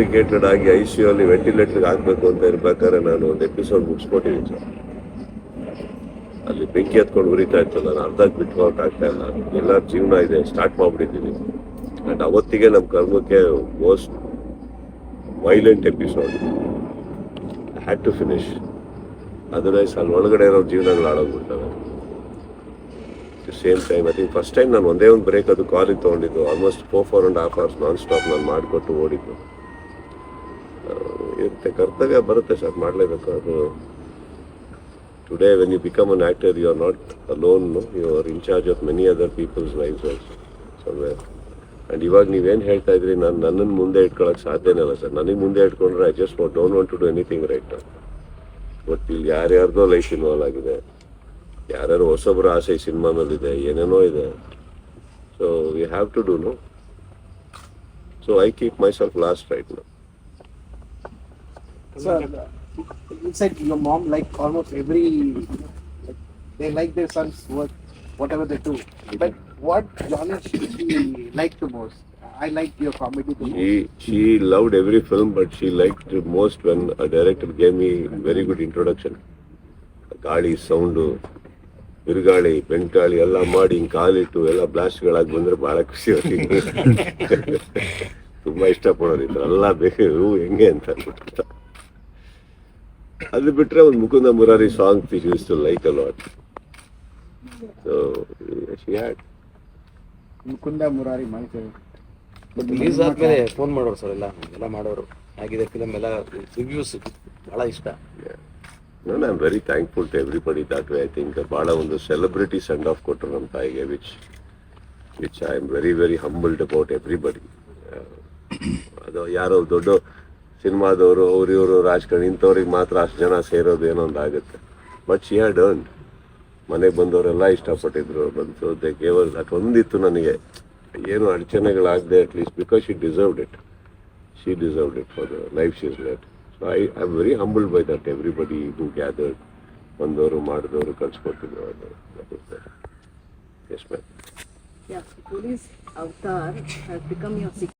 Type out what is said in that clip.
Complicated ಆಗಿ I C ಅಲ್ಲಿ ವೆಂಟಿಲೇಟರ್ಗೆ ಹಾಕ್ಬೇಕು ಅಂತ ಇರ್ಬೇಕಾದ್ರೆ ನಾನು ಒಂದು ಎಪಿಸೋಡ್ ಮುಗಿಸ್ಕೊಟ್ಟಿದ್ದೀನಿ ಸರ್ ಅಲ್ಲಿ ಬೆಂಕಿ ಹತ್ಕೊಂಡು ಉರಿತಾ ಇತ್ತು, ನಾನು ಅರ್ಧಕ್ಕೆ ಬಿಟ್ಟು ಹೋಗಕ್ ಆಗ್ತಾ ಇಲ್ಲ. ಎಲ್ಲ ಜೀವನ ಇದೆ ಸ್ಟಾರ್ಟ್ ಮಾಡ್ಬಿಟ್ಟಿದ್ದೀನಿ. ಅಂಡ್ ಅವತ್ತಿಗೆ ನಮ್ಮ ಕರ್ಮಕ್ಕೆ most violent episode had to finish otherwise ಅಲ್ಲಿ ಒಳಗಡೆ ಇರೋ ಜೀವನಗಳು ಹಾಳಾಗ್ಬಿಡ್ತವೆ. Same time think first time ನಾನು ಒಂದೇ ಒಂದು ಬ್ರೇಕ್ ಅದು ಕಾಲಿಗೆ ತೊಗೊಂಡಿದ್ದು. Almost four four and half hours non stop ನಾನು ಮಾಡಿಕೊಟ್ಟು ಓಡಿದ್ದು. ಇರುತ್ತೆ. ಕರ್ತವ್ಯ ಬರುತ್ತೆ ಸರ್, ಮಾಡಲೇಬೇಕು ಅದು. Today when you become an actor you are not alone you are in charge of many other peoples also somewhere and ಇವಾಗ ನೀವೇನು ಹೇಳ್ತಾ ಇದ್ರಿ, ನಾನು ನನ್ನನ್ನು ಮುಂದೆ ಇಟ್ಕೊಳಕ್ಕೆ ಸಾಧ್ಯನೇ ಇಲ್ಲ ಸರ್. ನನಗೆ ಮುಂದೆ ಇಟ್ಕೊಂಡ್ರೆ I just don't want to do anything right but ಇಲ್ಲಿ ಯಾರ್ಯಾರ್ದೋ ಲೈಫ್ ಇನ್ವಾಲ್ವ್ ಆಗಿದೆ. ಯಾರ್ಯಾರು ಹೊಸೊಬ್ಬರ ಆಸೆ ಸಿನಿಮಾ ಏನೇನೋ ಇದೆ. So you have to do no so I keep myself lost right no So, you said your mom like almost every, like, they like their son's work, whatever they do. But what genre she, she liked the most? I liked your comedy the most. She she loved every film, but she liked it most when a director gave me very good introduction. ಗಾಳಿ sound ಬಿರುಗಾಳಿ ಬೆಂಗಾಳಿ ಎಲ್ಲ ಮಾಡಿ ಹಿಂಗೆ ಕಾಲಿಟ್ಟು ಎಲ್ಲ ಬ್ಲಾಸ್ಟ್ಗಳಾಗಿ ಬಂದರೆ ಭಾಳ ಖುಷಿ ಅವ್ರಿಗೆ ತುಂಬ ಇಷ್ಟಪಡೋರು ಇದ್ರು ಎಲ್ಲ ಬೇಕು ಹೂ ಹೆಂಗೆ ಅಂತ ಅಂದ್ಬಿಟ್ಟು ಅದು ಬಿಟ್ರೆ ಒಂದು Mukunda Murari song use to like a lot so she had Mukunda Murari ಮಾಡ್ತೇವೆ. ರಿಲೀಸ್ ಆದ್ಮೇಲೆ ಫೋನ್ ಮಾಡೋರು ಸರ್ ಎಲ್ಲ ಎಲ್ಲ ಮಾಡೋರು. ಆಗಿದೆ ಫಿಲಮ್ ಎಲ್ಲ ರಿವ್ಯೂಸ್ ಬಹಳ ಇಷ್ಟ. No, I am very thankful to everybody that way. I think ಭಾಳ ಒಂದು ಸೆಲೆಬ್ರಿಟಿ ಸೆಂಡ್ ಆಫ್ ಕೊಟ್ಟರು ನಮ್ಮ ತಾಯಿಗೆ which which I am very very humbled about everybody ಅದು ಯಾರೋ ದೊಡ್ಡ ಸಿನಿಮಾದವರು ಅವ್ರು ಇವರು ರಾಜಕಾರಣಿ, ಇಂಥವ್ರಿಗೆ ಮಾತ್ರ ಅಷ್ಟು ಜನ ಸೇರೋದು ಏನೋ ಒಂದು ಆಗುತ್ತೆ. ಬಟ್ ಶಿ ಹ್ಯಾಡ್ ಅರ್ನ್ ಮನೆಗೆ ಬಂದವರೆಲ್ಲ ಇಷ್ಟಪಟ್ಟಿದ್ರು ಬಂತು ದೇ ಕೇವಲ್ ಒಂದಿತ್ತು ನನಗೆ. ಏನು ಅಡಚಣೆಗಳಾಗದೆ at least because she deserved it she it for the life is led. So I am very humble by that everybody who gathered ಬಂದವರು, ಮಾಡಿದವರು, ಕಳ್ಸಿಕೊಟ್ಟಿದ್ರು, ಅದು ಎಸ್ ಮ್ಯಾಮ್